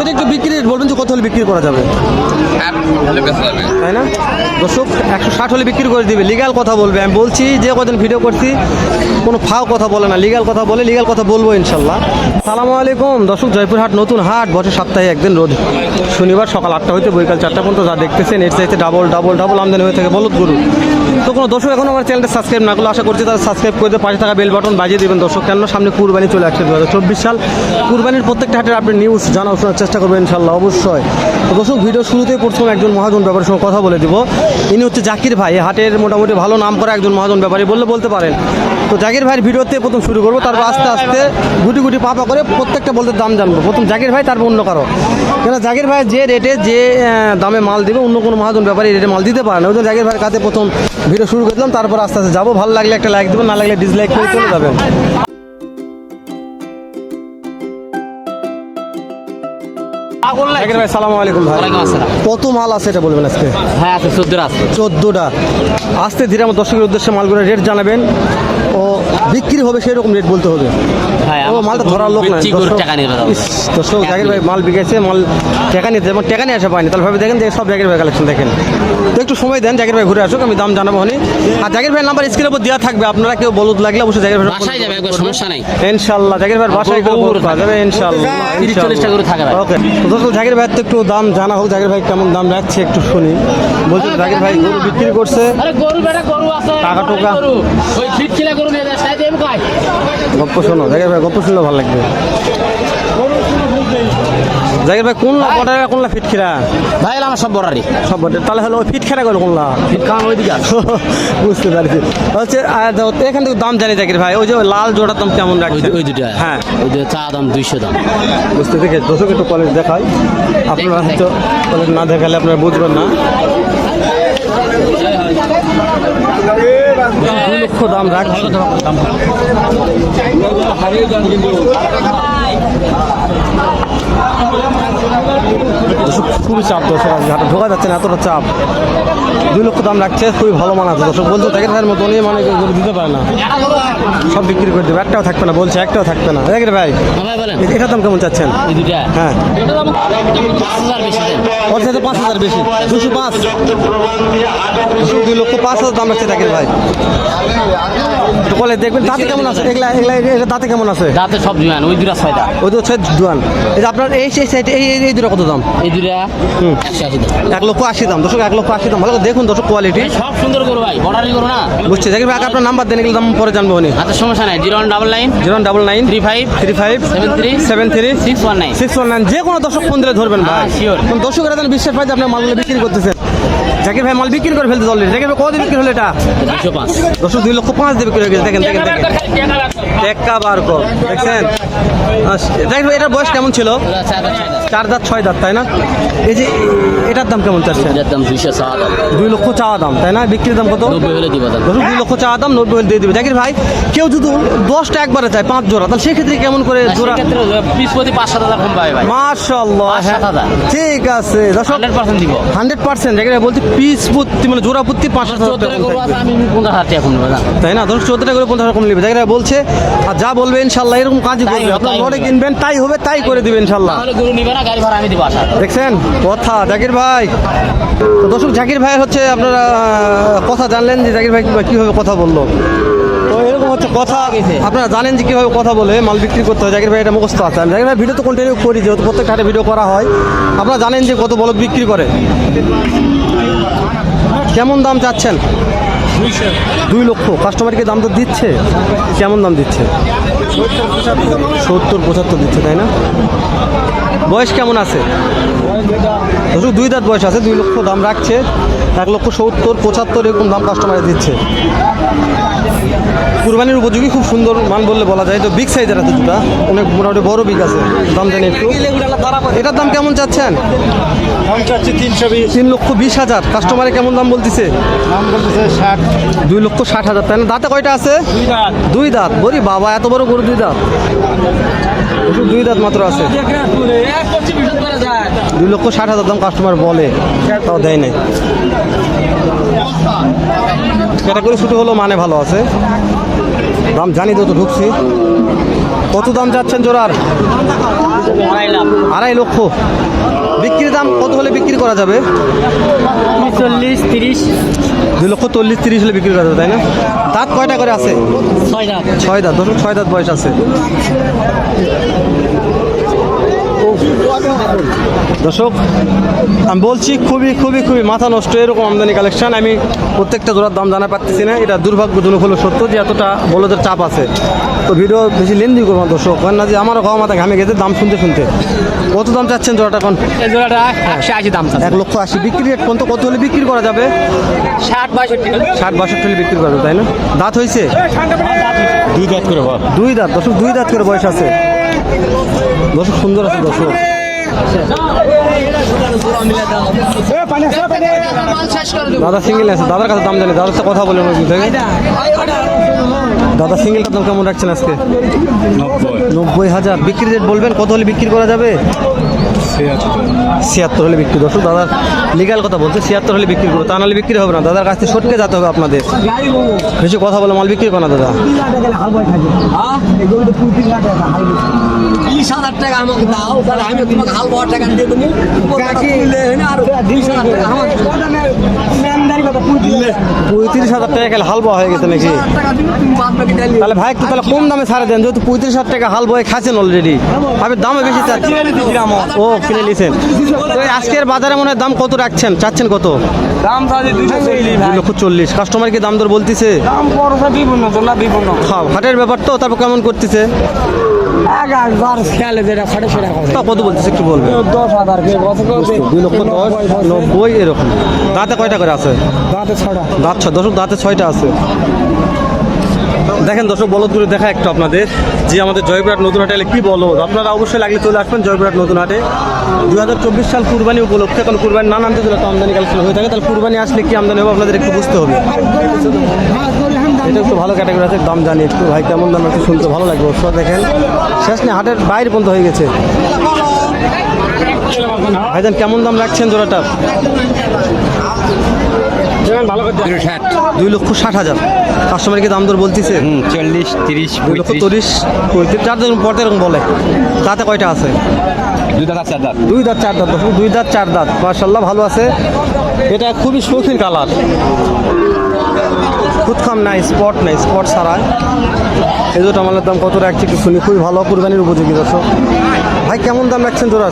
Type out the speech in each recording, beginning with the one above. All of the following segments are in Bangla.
এটা একটু বিক্রি বলবেন যে কত হলে বিক্রি করা যাবে? তাই না? দর্শক একশো ষাট হলে বিক্রি করে দিবে। লিগাল কথা বলবে। আমি বলছি যে কদিন ভিডিও করছি কোনো ফাও কথা বলে না। লিগাল কথা বলে লিগাল কথা বলব ইনশাল্লাহ। সালামু আলাইকুম। দর্শক জয়পুরহাট নতুন হাট বছর সপ্তাহে একদিন রোজ। শনিবার সকাল আটটা হইতে বৈকাল চারটা পর্যন্ত যা দেখতেছেন এর চাইতে ডাবল ডাবল ডাবল আমদানি হয়ে থাকে। বলদ গরু। তো কোনো দর্শক এখন আমার চ্যানেলটা সাবস্ক্রাইব না করলে আশা করছি তারা সাবস্ক্রাইব করে পাশে থাকা বেল বাটন বাজিয়ে দেবেন। দর্শক কেন সামনে কুরবানি চলে আসছে দু হাজার চব্বিশ সাল। কুরবানির প্রত্যেকটা হাটের আপনি নিউজ জানা শোনার চেষ্টা করবেন ইনশাল্লাহ অবশ্যই। তো দর্শক ভিডিও শুরুতেই প্রথম একজন মহাজন ব্যাপারের সঙ্গে কথা বলে দিব। ইনি হচ্ছে জাকির ভাই। হাটের মোটামুটি ভালো নাম করা একজন মহাজন ব্যাপারী বললে বলতে পারেন। তো জাকির ভাইয়ের ভিডিওতে প্রথম শুরু করব, তারপর আস্তে আস্তে গুটি গুটি পাপা করে প্রত্যেকটা বলতে দাম জানব। প্রথম জাকির ভাই, তারপর অন্য কারও। কেন জাকির ভাই যে রেটে যে দামে মাল দিবে, অন্য কোনো মহাজন ব্যাপারী রেটে মাল দিতে পারে না। ওই জন্য জাকির ভাইয়ের কাছে প্রথম ভিডিও শুরু করলাম তারপর আস্তে আস্তে যাব। ভালো লাগলে একটা লাইক দেবেন না লাগলে ডিসলাইক করে চলে যাবেন। ভাই সালাম আলাইকুম ভাই। কত মাল আছে এটা বলবেন আজকে? হ্যাঁ আছে চোদ্দোর আছে। চোদ্দোটা। আস্তে ধীরে আমার দর্শকের উদ্দেশ্যে মালগুলোর রেট জানাবেন। ও বিক্রি হবে সেই রকম রেট বলতে হবে। হ্যাঁ মালটা ধরার লোক নাই। দর্শক জাকির ভাই মাল বিকেছে মাল টাকা নিতে এবং টাকা নিয়ে আসা পায়নি তাহলে ভাবে দেখেন যে সব জাকির ভাই কালেকশন দেখেন। তো একটু সময় দেন জাকির ভাই ঘুরে আসুক আমি দাম জানাব হনি। আর জাকির ভাই নাম্বার স্ক্রিনের উপর দেওয়া থাকবে আপনারা কেউ বলুদ লাগলে অবশ্যই জাকির ভাই বাসায় যাবে একবার সমস্যা নাই। ইনশাল্লাহ জাকির ভাই বাসায় কেউ বলুদ পাওয়া যাবে করে থাকে ওকে তো দর্শক জাকির ভাই তো একটু দাম জানা হোক জাকির ভাই কেমন দাম রাখছে একটু শুনি। বলছি জাকির ভাই গরু বিক্রি করছে। আরে গরু বেটা গরু আছে টাকা টোকা। খিলা গপ্প শোনো জাকির ভাই গপ্প শুনলে ভালো লাগবে। জাকির ভাই কোন কটা কোন ফিট খিরা ভাই আমার সব বড়ারি সব বটে। তাহলে হলো ফিট খেলা গেল কোনলা? ফিট খাওয়ানো ওইদিকে। বুঝতে পারছি। হচ্ছে এখান থেকে দাম জানি জাকির ভাই ওই যে লাল জোড়ার দাম কেমন রাখছে ওই দুটো হ্যাঁ। ওই দুটো চা দাম দুইশো দাম। বুঝতে দেখে দর্শক একটু কলেজ দেখাই। আপনারা হয়তো কলেজ না দেখালে আপনারা বুঝবেন না। লক্ষ দাম রাখছে দর্শক খুবই চাপ দর্শক হাটে ঢোকা যাচ্ছে না এতটা চাপ। দুই লক্ষ দাম রাখছে খুবই ভালো মান আছে। দর্শক বলছে জাকির ভাইয়ের মতো উনি মানে দিতে পারে না। সব বিক্রি করে দেবে একটাও থাকবে না বলছে একটাও থাকবে না। জাকির ভাই হ্যাঁ এটার দাম কেমন চাচ্ছেন? হ্যাঁ। ওর সাথে পাঁচ হাজার বেশি। দুশো পাঁচ। দুই লক্ষ পাঁচ হাজার দাম রাখছে জাকির ভাই। বলে দেখবেন দাঁতে কেমন আছে? এগুলা এগুলা দাঁতে কেমন আছে? দাঁতে সব জুয়ান ওই দুটা ছয়টা। ওই হচ্ছে এই যে আপনার এই সেই সাইড এই এই- দুটো কত দাম? এই দুটা হুম। এক লক্ষ আশি দাম। দর্শক এক লক্ষ আশি দাম। ভালো দেখুন দর্শক কোয়ালিটি সব সুন্দর গরু ভাই বর্ডারি গরু না? বুঝছি জাকির ভাই আপনার নাম্বার দেন এগুলো দাম পরে জানব উনি। হাতের সমস্যা নাই zero one double nine zero double nine three five three five seven three seven three six one nine. Six one nine যে কোনো দর্শক ফোন দিলে ধরবেন ভাই। হ্যাঁ, sure. দর্শকেরা যেন বিশ্বাস পায় যে আপনার মালগুলো বিক্রি করতেছেন জাকির ভাই মাল বিক্রি করে ফেলতে অলরেডি জাকির ভাই কত বিক্রি হলো এটা? দুশো পাঁচ দর্শক দুই লক্ষ পাঁচ দিয়ে বিক্রি হয়ে গেছে। দেখেন দেখেন দেখেন। টেক্কা বার কর। দেখছেন? আচ্ছা, জাকির ভাই এটার বয়স কেমন ছিল? চার দাঁত ছয় দাঁত তাই না? এই যে এটার দাম কেমন চাচ্ছেন? এটার দাম দুইশো চাওয়া দাম। দুই লক্ষ চাওয়া দাম তাই না? বিক্রির দাম কত? নব্বই হলে দিব দাম দুই লক্ষ চাওয়া দাম নব্বই হলে দিয়ে দিবে। জাকির ভাই কেউ যদি দশটা একবারে চায় পাঁচ জোড়া তাহলে সেক্ষেত্রে কেমন করে জোড়া? সেক্ষেত্রে পিস প্রতি পাঁচ সাত হাজার কম পাবে ভাই। মার্শাল্লাহ হাজার। ঠিক আছে। দর্শক হান্ড্রেড পার্সেন্ট দিব। হান্ড্রেড পার্সেন্ট জাকির ভাই বলতে পিস প্রতি মানে জোড়া প্রতি পাঁচ হাজার টাকা তাই না? দশ চোদ্দটা করে পঞ্চাশ রকম নেবে। জায়গায় বলছে আর যা বলবে ইনশাল্লাহ এরকম তাই করবে। আপনার হবে। কিনবেন তাই হবে তাই করে দিবেন ইনশাল্লাহ। দেখছেন? কথা জাকির ভাই। দর্শক জাকির ভাই হচ্ছে আপনারা কথা জানলেন যে জাকির ভাই কিভাবে- কথা বলল। তো এরকম হচ্ছে কথা। আপনারা জানেন যে কীভাবে কথা বলে মাল বিক্রি করতে হয়। জাকির ভাই এটা মুখস্থ আছে। আমি জাকির ভাই ভিডিও তো কন্টিনিউ করি যেহেতু প্রত্যেকটা হাটে ভিডিও করা হয়। আপনারা জানেন যে কত বলদ বিক্রি করে। কেমন দাম চাচ্ছেন? দুই লক্ষ। কাস্টমারকে দাম তো দিচ্ছে। কেমন দাম দিচ্ছে? সত্তর পঁচাত্তর দিচ্ছে তাই না? বয়স কেমন আছে? দুই দাঁত বয়স আছে দুই লক্ষ দাম রাখছে। এক লক্ষ সত্তর পঁচাত্তর এরকম দাম কাস্টমারে দিচ্ছে। কুরবানির উপযোগী খুব সুন্দর মান বললে বলা যায়। তো বিগ সাইজের আছে দুটা। অনেক মোটামুটি বড় বিগ আছে। দাম জানি একটু। এটার দাম কেমন চাচ্ছেন? দাম চাচ্ছি তিনশো বিশ। তিন লক্ষ বিশ হাজার। কাস্টমারে কেমন দাম বলতেছে? দাম বলতেছে ষাট। দুই লক্ষ ষাট হাজার। তাই না দাঁতে কয়টা আছে? দুই দাঁত। বলি বাবা এত বড় গরু দুই দাঁত। দুই দাঁত মাত্র আছে। দুই লক্ষ ষাট হাজার দাম কাস্টমার বলে তাও দেয় নাই। ক্যাটাগরি ছুটি হলো মানে ভালো আছে। দাম জানি তো তো ঢুকছি। কত দাম যাচ্ছেন জোড়ার? আড়াই লক্ষ। বিক্রির দাম কত হলে বিক্রি করা যাবে? চল্লিশ তিরিশ। দুই লক্ষ চল্লিশ তিরিশ হলে বিক্রি করা যাবে তাই না? দাঁত কয়টা করে আছে? ছয় দাম ছয় দাঁত দশ ছয় দাঁত বয়স আছে। দর্শক আমি বলছি খুবই খুবই খুবই মাথা নষ্ট এরকম আমদানি কালেকশন আমি প্রত্যেকটা জোড়ার দাম জানা পারতেছি না এটা দুর্ভাগ্যজনক হলো সত্য যে এতটা বলদের চাপ আছে। তো ভিডিও বেশি লেন্দি করব না দর্শক কারণ না যে আমারও খাওয়া মাথা ঘামে গেছে দাম শুনতে শুনতে। কত দাম চাচ্ছেন জোড়াটা এখন? এই জোড়াটা একশো আশি দাম এক লক্ষ আশি। বিক্রি রেট কোন কত হলে বিক্রি করা যাবে? ষাট বাষট্টি। ষাট বাষট্টি হলে বিক্রি করা যাবে তাই না? দাঁত হয়েছে? দুই দাঁত করে দুই দাঁত দর্শক দুই দাঁত করে বয়স আছে। দর্শক সুন্দর আছে দর্শক। দাদা সিঙ্গেল আছে দাদার কাছে দাম জানি দাদার সাথে কথা বলে থেকে দাদা সিঙ্গেলটার দাম কেমন রাখছেন আজকে? নব্বই। হাজার। বিক্রি রেট বলবেন কত হলে বিক্রি করা যাবে? ছিয়াত্তর। হলে বিক্রি। দর্শক দাদা লিগাল কথা বলছে ছিয়াত্তর হলে বিক্রি করব। তা নাহলে বিক্রি হবে না। দাদার কাছ থেকে সটকে যেতে হবে আপনাদের। কিছু কথা বলে মাল বিক্রি করে না দাদা। টাকা পঁয়ত্রিশ হাজার টাকা খেলে হাল বয়া হয়ে গেছে নাকি? তাহলে ভাই একটু তাহলে কম দামে ছাড়ে দেন যেহেতু পঁয়ত্রিশ হাজার টাকা হাল বয়ে খাচ্ছেন অলরেডি আপনি দামে বেশি চাচ্ছেন। ও কিনে নিয়েছেন তো আজকের বাজারে মনে হয় দাম কত রাখছেন? চাচ্ছেন কত? দাম লক্ষ চল্লিশ। কাস্টমার কি দাম দর বলতেছে? হাটের ব্যাপার তো তারপর কেমন করতেছে? একবার খেয়ালে যেটা খাটে সেটা করে তা কত বলতেছে একটু বলবেন দশ হাজার দুই লক্ষ দশ নব্বই এরকম। দাঁতে কয়টা করে আছে? দাঁতে ছটা দাঁত ছয় দশক দাঁতে ছয়টা আছে। দেখেন দর্শক বলদ দূরে দেখা একটু আপনাদের। যে আমাদের জয়পুরহাট নতুন হাটে কি বলদ আপনারা অবশ্যই লাগলে চলে আসবেন জয়পুরহাট নতুন হাটে। দু হাজার চব্বিশ সাল কুরবানি উপলক্ষে কারণ কুরবানি নানান তো আমদানি কালেকশন হয়ে থাকে। তাহলে কুরবানি আসলে কি আমদানি হবে আপনাদের একটু বুঝতে হবে। এটা একটু ভালো ক্যাটাগরি আছে, দাম জানি একটু। ভাই, কেমন দাম আছে শুনতে ভালো লাগবে অবশ্য দেখেন। শেষ নেই, হাটের বাইরে পর্যন্ত হয়ে গেছে। ভাইজান, কেমন দাম রাখছেন জোড়াটার দুই লক্ষ ষাট হাজার। কাস্টমারকে দাম দর বলতেছে? চল্লিশ তিরিশ দুই লক্ষ তিরিশ পঁয়ত্রিশ। চার দিন পর এরকম বলে। তাতে কয়টা আছে? দুই দাঁত, চার দাঁত। দুই দাঁত, চার দাঁত। দুই দাঁত চার দাঁত মার্শাল্লাহ ভালো আছে। এটা খুবই শৌখিন কালার। খুদখাম নাই স্পট নাই স্পট ছাড়া এই জোটা মালের দাম কত রাখছে একটু শুনি। খুবই ভালো কুরবানির উপযোগী, দর্শক। ভাই, কেমন দাম রাখছেন তোরা?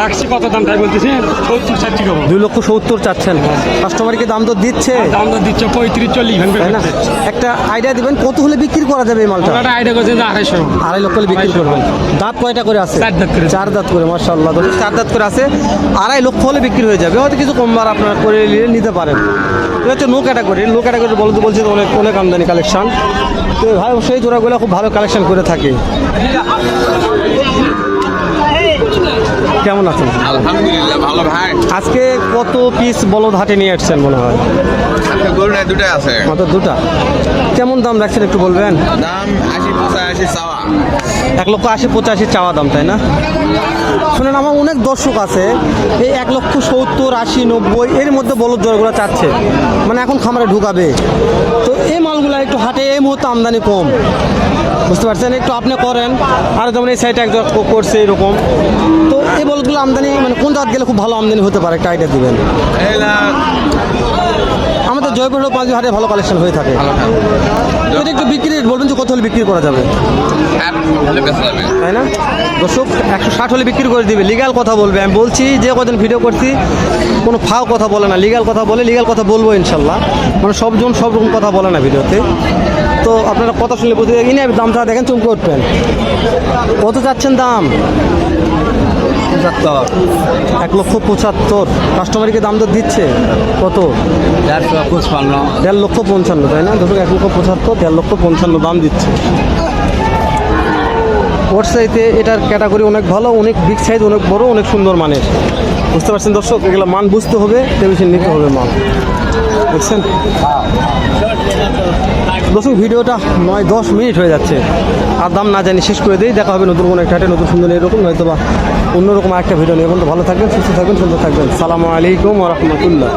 রাখছি কত দাম তাই বলতেছি? সত্তর ষাট টাকা দুই লক্ষ সত্তর চাচ্ছেন। কাস্টমারকে দাম তো দিচ্ছে। দাম তো দিচ্ছে পঁয়ত্রিশ চল্লিশ না? একটা আইডিয়া দিবেন কত হলে বিক্রি করা যাবে এই মালটা? ওটা আইডিয়া করছে যে আড়াইশো। আড়াই লক্ষ হলে বিক্রি করবেন। দাঁত কয়টা করে আছে? চার দাঁত করে। চার দাঁত করে মার্শাল্লাহ চার দাঁত করে আছে আড়াই লক্ষ হলে বিক্রি হয়ে যাবে। হয়তো কিছু কমবার আপনারা করে নিয়ে নিতে পারেন। এটা হচ্ছে নো ক্যাটাগরি লো ক্যাটাগরি বলতে বলছি অনেক অনেক আমদানি কালেকশন তো ভাই সেই জোড়াগুলো খুব ভালো কালেকশন করে থাকে। কেমন আছেন? আলহামদুলিল্লাহ ভালো ভাই। আজকে কত পিস বলদ হাটে নিয়ে আসছেন মনে হয়? গরু নাই দুটাই আছে। মাত্র দুটা। কেমন দাম রাখছেন একটু বলবেন? দাম আশি পঁচাশি চাওয়া। এক লক্ষ আশি পঁচাশি চাওয়া দাম তাই না? শুনেন আমার অনেক দর্শক আছে এই এক লক্ষ সত্তর আশি নব্বই এর মধ্যে বলদ জোরগুলো চাচ্ছে। মানে এখন খামারে ঢুকাবে। তো এই মালগুলো একটু হাটে এই মুহূর্তে আমদানি কম। বুঝতে পারছেন? একটু আপনি করেন। আর যেমন এই সাইডে একজন করছে এরকম। তো এই বলগুলো আমদানি মানে কোন জাত গেলে খুব ভালো আমদানি হতে পারে? একটা আইডিয়া দিবেন। জয়পুর পাঁচ হাটে ভালো কালেকশন হয়ে থাকে। এটা একটু বিক্রি বলবেন যে কত হলে বিক্রি করা যাবে? তাই না? দর্শক একশো ষাট হলে বিক্রি করে দিবে। লিগাল কথা বলবে। আমি বলছি যে কদিন ভিডিও করছি কোনো ফাও কথা বলে না। লিগাল কথা বলে লিগাল কথা বলব ইনশাল্লাহ। মানে সবজন সব রকম কথা বলে না ভিডিওতে তো আপনারা কথা শুনলে বুঝতে ইনি দামটা দেখেন চুমকে উঠবেন। কত চাচ্ছেন দাম? এক লক্ষ পঁচাত্তর। কাস্টমারকে দাম দর দিচ্ছে? কত? দেড়শো পঁচপান্ন। দেড় লক্ষ পঞ্চান্ন তাই না? দর্শক এক লক্ষ পঁচাত্তর দেড় লক্ষ পঞ্চান্ন দাম দিচ্ছে। ওর সাইতে এটার ক্যাটাগরি অনেক ভালো অনেক বিগ সাইজ অনেক বড় অনেক সুন্দর মানের। বুঝতে পারছেন দর্শক? এগুলো মান বুঝতে হবে টেলিভিশন নিতে হবে মাল দেখছেন? দর্শক, ভিডিওটা নয়, দশ মিনিট হয়ে যাচ্ছে। আর দাম না জানি শেষ করে দিই। দেখা হবে নতুন কোনো একটা নতুন সুন্দর এরকম হয়তো বা অন্যরকম একটা ভিডিও নিয়ে। এখন তো ভালো থাকবেন, সুস্থ থাকবেন, সুন্দর থাকবেন। সালামু আলাইকুম রহমতুল্লাহ।